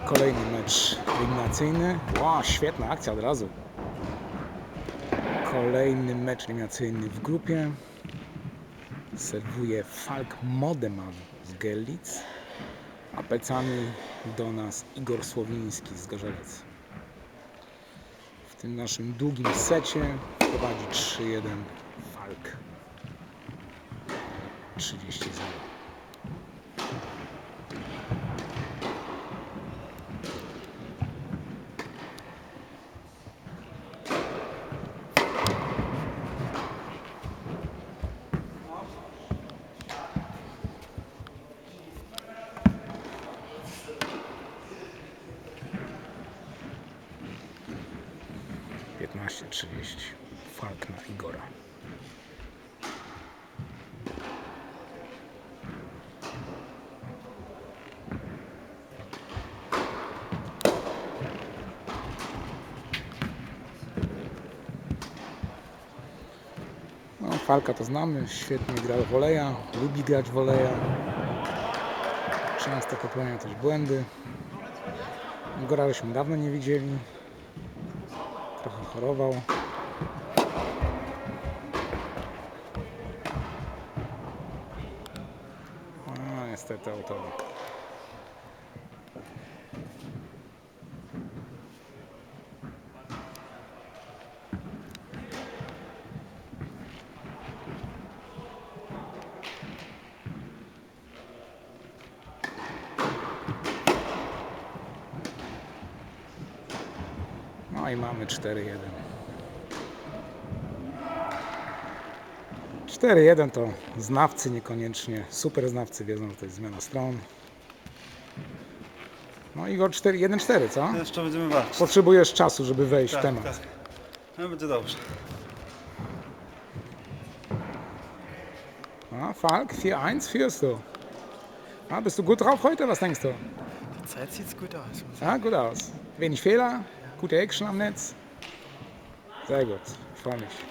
Kolejny mecz eliminacyjny. Ła, świetna akcja od razu. Kolejny mecz eliminacyjny w grupie. Serwuje Falk Modeman z Gerlitz. A plecami do nas Igor Słowiński z Gorzelec. W tym naszym długim secie prowadzi 3-1 Falk. 30 0. Piętnaście trzydzieści. Falk na Igora. No, Falka to znamy, świetnie gra w woleja, lubi grać w woleja. Często popełnia też błędy. Igora żeśmy dawno nie widzieli. Trochę chorował. A, niestety automat. No i mamy 4-1. 4-1 to znawcy niekoniecznie, super znawcy wiedzą, że to jest zmiana stron. No Igor 4 1-4, co? Jeszcze będziemy walczyć. Potrzebujesz czasu, żeby wejść w Tak, temat. tak. No będzie dobrze. Ja, Falk, 4-1 führst du. Ja, bist du gut drauf heute? Was denkst du? Die Zeit sieht gut aus. Ja, gut aus. Wenig Fehler, gute Action am Netz. Sehr gut, ich freue mich.